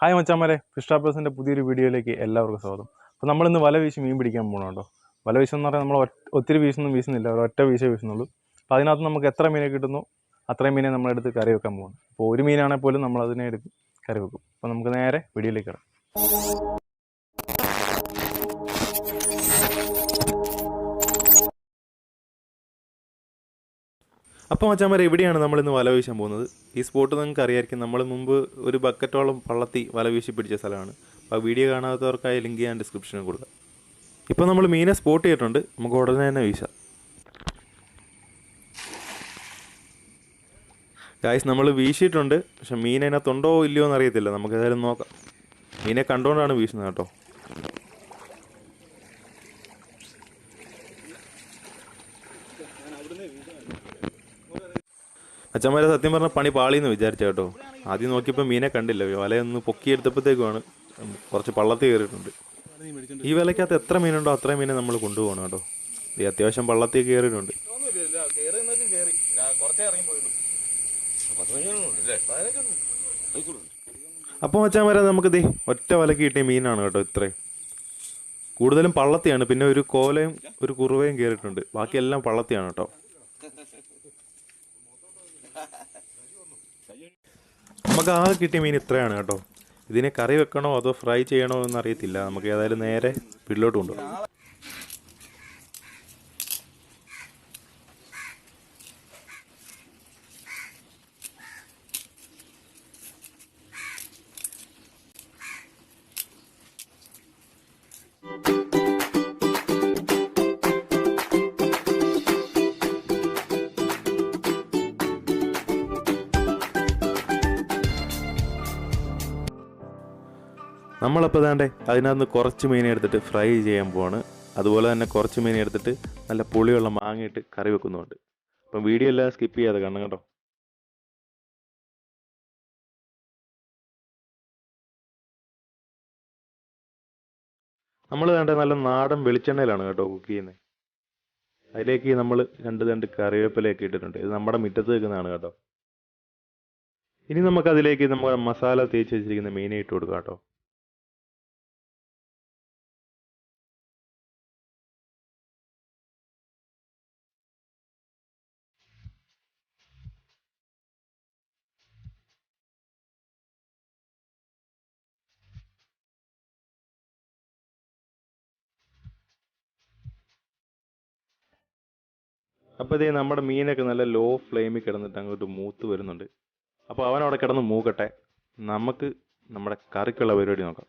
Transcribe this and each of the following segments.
Hi മച്ചാമാരെ fish പുതിയൊരു വീഡിയോയിലേക്ക് എല്ലാവർക്കും സ്വാഗതം. അപ്പോൾ നമ്മളിന്ന് വല വീശി മീൻ പിടിക്കാൻ പോകണം കേട്ടോ? വല വീശെന്ന് പറഞ്ഞാൽ നമ്മൾ ഒത്തിരി വീശൊന്നും വീശുന്നില്ല ഒറ്റ വീശ വീശുന്നുള്ളൂ. അപ്പോൾ അതിനകത്ത് നമുക്ക് എത്ര മീനെ കിട്ടുന്നു അത്രയും മീനെ നമ്മളെടുത്ത് കറി വെക്കാൻ പോകണം അപ്പോൾ ഒരു മീനാണെങ്കിൽ പോലും നമ്മൾ അതിനെ എടുത്ത് കറി വെക്കും. അപ്പോൾ നമുക്ക് നേരെ വീഡിയോയിലേക്ക് ഇടാം അപ്പോൾ മച്ചാമാരെ എവിടെയാണ് നമ്മളിന്ന് വല വീശാൻ പോകുന്നത്. ഈ സ്പോട്ട് നിങ്ങൾക്ക് അറിയായിരിക്കും നമ്മൾ മുമ്പ് ഒരു ബക്കറ്റോളം പള്ളത്തി വല വീശി പിടിച്ച സ്ഥലമാണ്. അപ്പോൾ വീഡിയോ കാണാത്തവർക്കായി ലിങ്ക് ഞാൻ ഡിസ്ക്രിപ്ഷനിൽ കൊടുക്കാം. ഇപ്പോൾ നമ്മൾ മീനെ സ്പോട്ട് ചെയ്തിട്ടുണ്ട്. നമുക്ക് ഉടനെ തന്നെ വീശാം. ഗായ്സ് നമ്മൾ വീശിയിട്ടുണ്ട്. പക്ഷെ മീൻ അതിനകത്തുണ്ടോ ഇല്ലയോ എന്ന് അറിയത്തില്ല നമുക്ക് ഏതായാലും നോക്കാം. മീനെ കണ്ടുകൊണ്ടാണ് വീശുന്നത് കേട്ടോ. അച്ഛന്മാരെ സത്യം പറഞ്ഞ പണി പാളിയെന്ന് വിചാരിച്ച കേട്ടോ. ആദ്യം നോക്കിയപ്പോൾ മീനെ കണ്ടില്ല. വലയൊന്ന് പൊക്കിയെടുത്തപ്പോഴത്തേക്കുമാണ് കുറച്ച് പള്ളത്തി കയറിയിട്ടുണ്ട്. ഈ വിലക്കകത്ത് എത്ര മീനുണ്ടോ അത്രയും മീനെ നമ്മൾ കൊണ്ടുപോകണം കേട്ടോ. ഈ അത്യാവശ്യം പള്ളത്തി കയറിയിട്ടുണ്ട്. അപ്പോൾ വരെ നമുക്ക് ദേ ഒറ്റ വലക്ക് കിട്ടിയ മീനാണ് കേട്ടോ ഇത്രയും. കൂടുതലും പള്ളത്തിയാണ്. പിന്നെ ഒരു കോലയും ഒരു കുറുവയും കയറിയിട്ടുണ്ട്. ബാക്കിയെല്ലാം പള്ളത്തിയാണ് കേട്ടോ. നമുക്ക് ആകെ കിട്ടിയ മീൻ ഇത്രയാണ് കേട്ടോ. ഇതിനെ കറി വെക്കണോ അതോ ഫ്രൈ ചെയ്യണോ എന്ന് അറിയത്തില്ല നമുക്ക് ഏതായാലും നേരെ വീട്ടിലോട്ട് കൊണ്ടുപോകാം നമ്മളപ്പോൾ താണ്ടേ അതിനകത്ത് കുറച്ച് മീൻ എടുത്തിട്ട് ഫ്രൈ ചെയ്യാൻ പോവാണ്. അതുപോലെ തന്നെ കുറച്ച് മീൻ എടുത്തിട്ട് നല്ല പുളിയുള്ള മാങ്ങയിട്ട് കറി വെക്കുന്നുണ്ട്. അപ്പം വീഡിയോ എല്ലാം സ്കിപ്പ് ചെയ്യാതെ കാണണം കേട്ടോ. നമ്മൾ വേണ്ട നല്ല നാടൻ വെളിച്ചെണ്ണയിലാണ് കേട്ടോ കുക്ക് ചെയ്യുന്നത് അതിലേക്ക് നമ്മൾ രണ്ട് രണ്ട് കറിവേപ്പിലയൊക്കെ ഇട്ടിട്ടുണ്ട്. ഇത് നമ്മുടെ മുറ്റത്ത് വെക്കുന്നതാണ് കേട്ടോ. ഇനി നമുക്ക് അതിലേക്ക് നമ്മുടെ മസാല തേച്ച് വെച്ചിരിക്കുന്ന മീനെ ഇട്ട് കൊടുക്കാം കേട്ടോ. അപ്പോൾ ഇതേ നമ്മുടെ മീനൊക്കെ നല്ല ലോ ഫ്ലെയിമിൽ കിടന്നിട്ട് അങ്ങോട്ട് മൂത്ത് വരുന്നുണ്ട്. അപ്പോൾ അവൻ അവിടെ കിടന്ന് മൂക്കട്ടെ നമുക്ക് നമ്മുടെ കറിക്കുള്ള പരിപാടി നോക്കാം.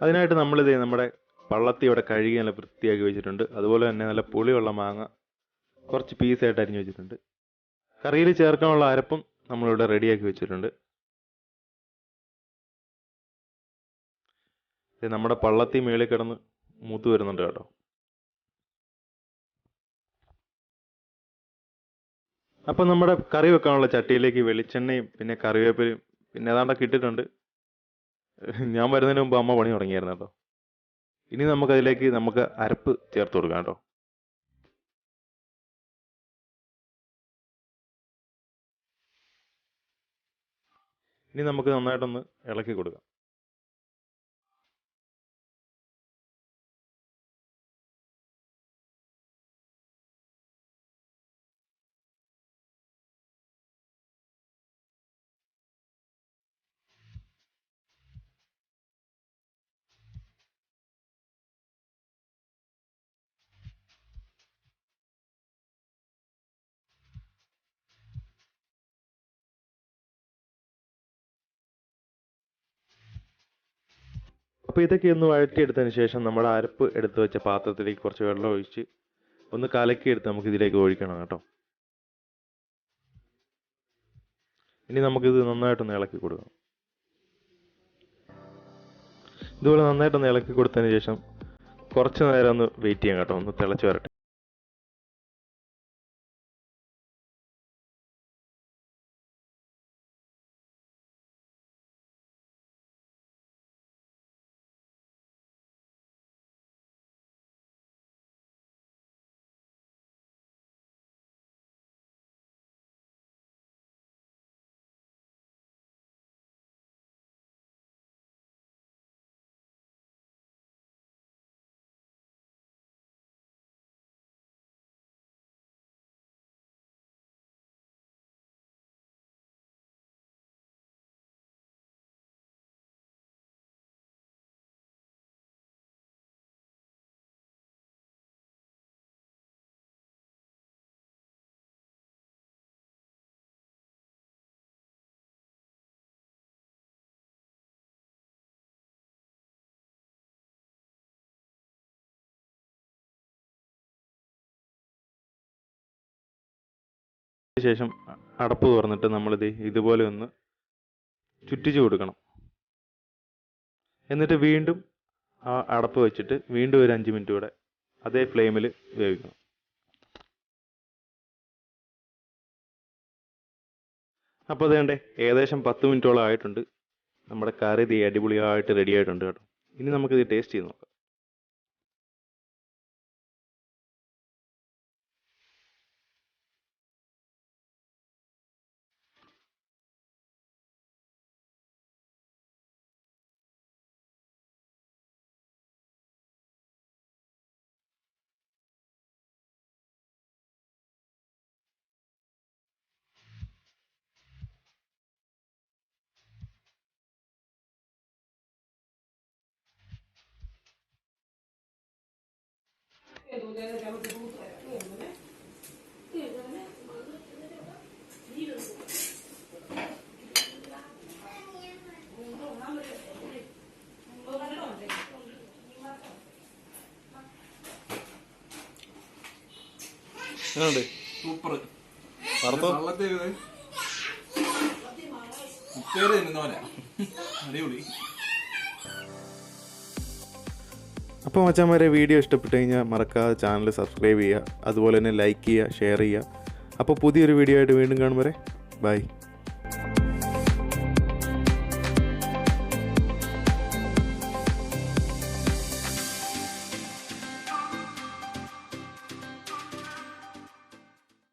അതിനായിട്ട് നമ്മളിതേ നമ്മുടെ പള്ളത്തി ഇവിടെ കഴുകി നല്ല വൃത്തിയാക്കി വെച്ചിട്ടുണ്ട്. അതുപോലെ തന്നെ നല്ല പുളിയുള്ള മാങ്ങ കുറച്ച് പീസായിട്ട് അരിഞ്ഞു വെച്ചിട്ടുണ്ട്. കറിയിൽ ചേർക്കാനുള്ള അരപ്പും നമ്മളിവിടെ റെഡിയാക്കി വെച്ചിട്ടുണ്ട്. നമ്മുടെ പള്ളത്തി മേളിൽ കിടന്ന് മൂത്ത് വരുന്നുണ്ട് കേട്ടോ. അപ്പം നമ്മുടെ കറി വെക്കാനുള്ള ചട്ടിയിലേക്ക് വെളിച്ചെണ്ണയും പിന്നെ കറിവേപ്പിലയും പിന്നെ ഏതാണ്ടൊക്കെ ഇട്ടിട്ടുണ്ട്. ഞാൻ വരുന്നതിന് മുമ്പ് അമ്മ പണി തുടങ്ങിയായിരുന്നു കേട്ടോ. ഇനി നമുക്ക് അതിലേക്ക് നമുക്ക് അരപ്പ് ചേർത്ത് കൊടുക്കാം കേട്ടോ. ഇനി നമുക്ക് നന്നായിട്ടൊന്ന് ഇളക്കി കൊടുക്കാം. അപ്പോൾ ഇതൊക്കെ ഒന്ന് വഴറ്റിയെടുത്തതിന് ശേഷം നമ്മൾ അരപ്പ് എടുത്ത് വെച്ച പാത്രത്തിലേക്ക് കുറച്ച് വെള്ളം ഒഴിച്ച് ഒന്ന് കലക്കി കലക്കിയെടുത്ത് നമുക്ക് ഇതിലേക്ക് ഒഴിക്കണം കേട്ടോ. ഇനി നമുക്കിത് നന്നായിട്ടൊന്ന് ഇളക്കി കൊടുക്കാം ഇതുപോലെ നന്നായിട്ടൊന്ന് ഇളക്കി കൊടുത്തതിന് ശേഷം കുറച്ച് നേരം ഒന്ന് വെയിറ്റ് ചെയ്യാം കേട്ടോ. ഒന്ന് തിളച്ച് വരട്ടെ. ശേഷം അടപ്പ് തുറന്നിട്ട് നമ്മളിത് ഇതുപോലെ ഒന്ന് ചുറ്റിച്ചു കൊടുക്കണം. എന്നിട്ട് വീണ്ടും ആ അടപ്പ് വെച്ചിട്ട് വീണ്ടും ഒരു അഞ്ച് മിനിറ്റ് കൂടെ അതേ ഫ്ലെയിമിൽ വേവിക്കണം. അപ്പോൾ അത് കണ്ടേ ഏകദേശം പത്ത് മിനിറ്റോളം ആയിട്ടുണ്ട്. നമ്മുടെ കറി ദേ അടിപൊളിയായിട്ട് റെഡി ആയിട്ടുണ്ട് കേട്ടോ. ഇനി നമുക്കിത് ടേസ്റ്റ് ചെയ്ത് നോക്കാം. സൂപ്പർ? വള്ളത്തേത് ഉപ്പേര് തിന്നുന്നവനാ അടിപൊളി. അപ്പോൾ മച്ചാന്മാരെ വീഡിയോ ഇഷ്ടപ്പെട്ട് കഴിഞ്ഞാൽ മറക്കാതെ ചാനൽ സബ്സ്ക്രൈബ് ചെയ്യുക. അതുപോലെ തന്നെ ലൈക്ക് ചെയ്യുക ഷെയർ ചെയ്യുക. അപ്പോൾ പുതിയൊരു വീഡിയോ ആയിട്ട് വീണ്ടും കാണുമ്പോൾ ബൈ